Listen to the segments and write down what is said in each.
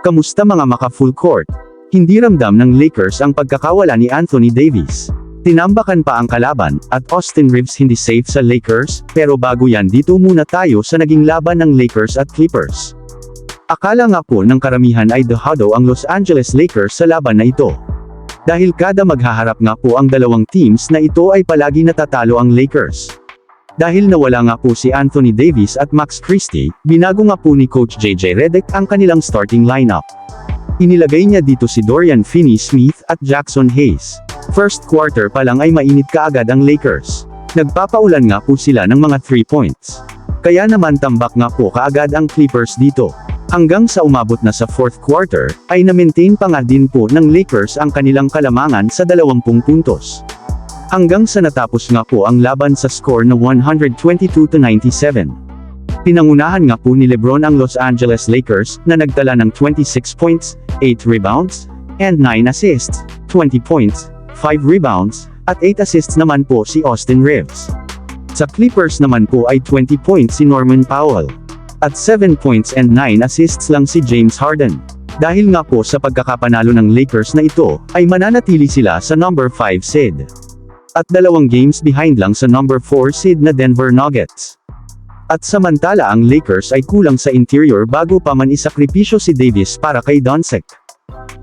Kamusta mga maka full court? Hindi ramdam ng Lakers ang pagkakawala ni Anthony Davis. Tinambakan pa ang kalaban, at Austin Reeves hindi safe sa Lakers, pero bago yan dito muna tayo sa naging laban ng Lakers at Clippers. Akala nga po ng karamihan ay dehado ang Los Angeles Lakers sa laban na ito. Dahil kada maghaharap nga po ang dalawang teams na ito ay palagi natatalo ang Lakers. Dahil nawala nga po si Anthony Davis at Max Christie, binago nga po ni Coach JJ Redick ang kanilang starting lineup. Inilagay niya dito si Dorian Finney-Smith at Jackson Hayes. First quarter pa lang ay mainit kaagad ang Lakers. Nagpapaulan nga po sila ng mga 3 points. Kaya naman tambak nga po kaagad ang Clippers dito. Hanggang sa umabot na sa fourth quarter, ay na-maintain pa nga din po ng Lakers ang kanilang kalamangan sa 20 puntos. Hanggang sa natapos nga po ang laban sa score na 122 to 97. Pinangunahan nga po ni Lebron ang Los Angeles Lakers na nagtala ng 26 points, 8 rebounds, and 9 assists, 20 points, 5 rebounds, at 8 assists naman po si Austin Reeves. Sa Clippers naman po ay 20 points si Norman Powell. At 7 points and 9 assists lang si James Harden. Dahil nga po sa pagkakapanalo ng Lakers na ito, ay mananatili sila sa number 5 seed. At dalawang games behind lang sa number 4 seed na Denver Nuggets. At samantala ang Lakers ay kulang sa interior bago pa man isakripisyo si Davis para kay Doncic.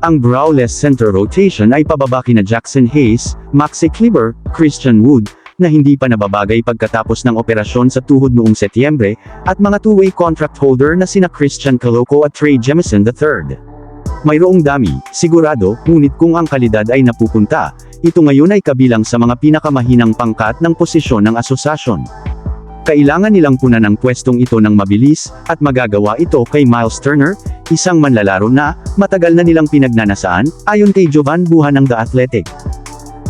Ang browless center rotation ay pababa kina Jackson Hayes, Maxi Kleber, Christian Wood, na hindi pa nababagay pagkatapos ng operasyon sa tuhod noong Setyembre, at mga two-way contract holder na sina Christian Coloco at Trey Jemison III. Mayroong dami, sigurado, ngunit kung ang kalidad ay napupunta, ito ngayon ay kabilang sa mga pinakamahinang pangkat ng posisyon ng asosasyon. Kailangan nilang punan ang pwestong ito ng mabilis, at magagawa ito kay Miles Turner, isang manlalaro na, matagal na nilang pinagnanasaan, ayon kay Jovan Buhan ng The Athletic.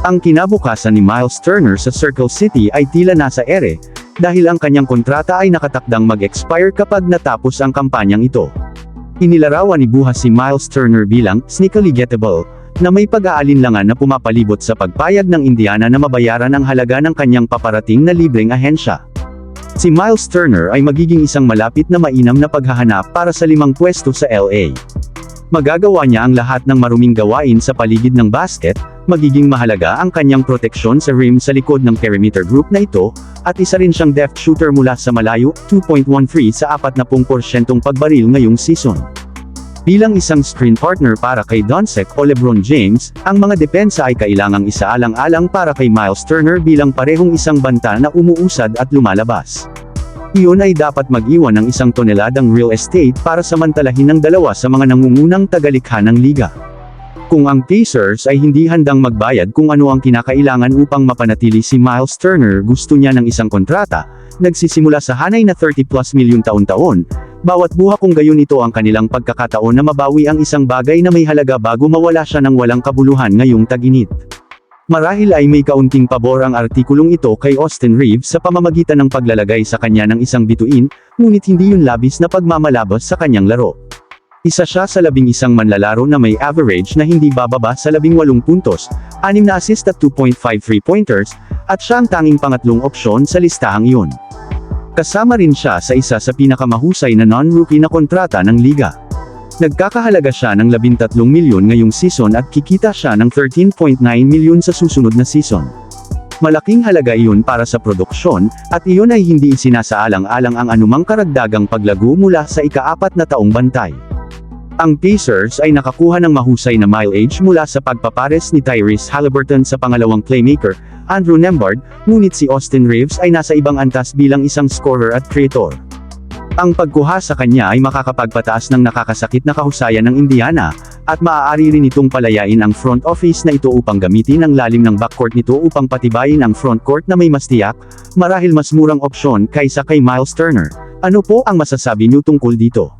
Ang kinabukasan ni Miles Turner sa Circle City ay tila nasa ere, dahil ang kanyang kontrata ay nakatakdang mag-expire kapag natapos ang kampanyang ito. Inilarawan ni Buha si Miles Turner bilang sneakily gettable, na may pag-aalinlangan na pumapalibot sa pagpayag ng Indiana na mabayaran ang halaga ng kanyang paparating na libreng ahensya. Si Miles Turner ay magiging isang malapit na mainam na paghahanap para sa limang pwesto sa LA. Magagawa niya ang lahat ng maruming gawain sa paligid ng basket, magiging mahalaga ang kanyang proteksyon sa rim sa likod ng perimeter group na ito, at isa rin siyang deft shooter mula sa malayo, 2.13 sa 40% pagbaril ngayong season. Bilang isang screen partner para kay Doncic o LeBron James, ang mga depensa ay kailangang isaalang-alang para kay Miles Turner bilang parehong isang banta na umuusad at lumalabas. Iyon ay dapat mag-iwan ng isang toneladang real estate para samantalahin ng dalawa sa mga nangungunang tagalikha ng liga. Kung ang Pacers ay hindi handang magbayad kung ano ang kinakailangan upang mapanatili si Miles Turner gusto niya ng isang kontrata, nagsisimula sa hanay na 30 plus milyon taon-taon, bawat buha kung gayon ito ang kanilang pagkakataon na mabawi ang isang bagay na may halaga bago mawala siya ng walang kabuluhan ngayong taginit. Marahil ay may kaunting pabor ang artikulong ito kay Austin Reeves sa pamamagitan ng paglalagay sa kanya ng isang bituin, ngunit hindi yun labis na pagmamalabas sa kanyang laro. Isa siya sa labing isang manlalaro na may average na hindi bababa sa labing walong puntos, anim na assist at 2.5 3-pointers, at siya ang tanging pangatlong opsyon sa listahang iyon. Kasama rin siya sa isa sa pinakamahusay na non-rookie na kontrata ng liga. Nagkakahalaga siya ng 13 milyon ngayong season at kikita siya ng 13.9 milyon sa susunod na season. Malaking halaga iyon para sa produksyon, at iyon ay hindi isinasaalang-alang ang anumang karagdagang paglago mula sa ikaapat na taong bantay. Ang Pacers ay nakakuha ng mahusay na mileage mula sa pagpapares ni Tyrese Halliburton sa pangalawang playmaker, Andrew Nembhard, ngunit si Austin Reeves ay nasa ibang antas bilang isang scorer at creator. Ang pagkuha sa kanya ay makakapagpataas ng nakakasakit na kahusayan ng Indiana, at maaari rin itong palayain ang front office na ito upang gamitin ang lalim ng backcourt nito upang patibayin ang frontcourt na may mas tiyak, marahil mas murang opsyon kaysa kay Miles Turner. Ano po ang masasabi niyo tungkol dito?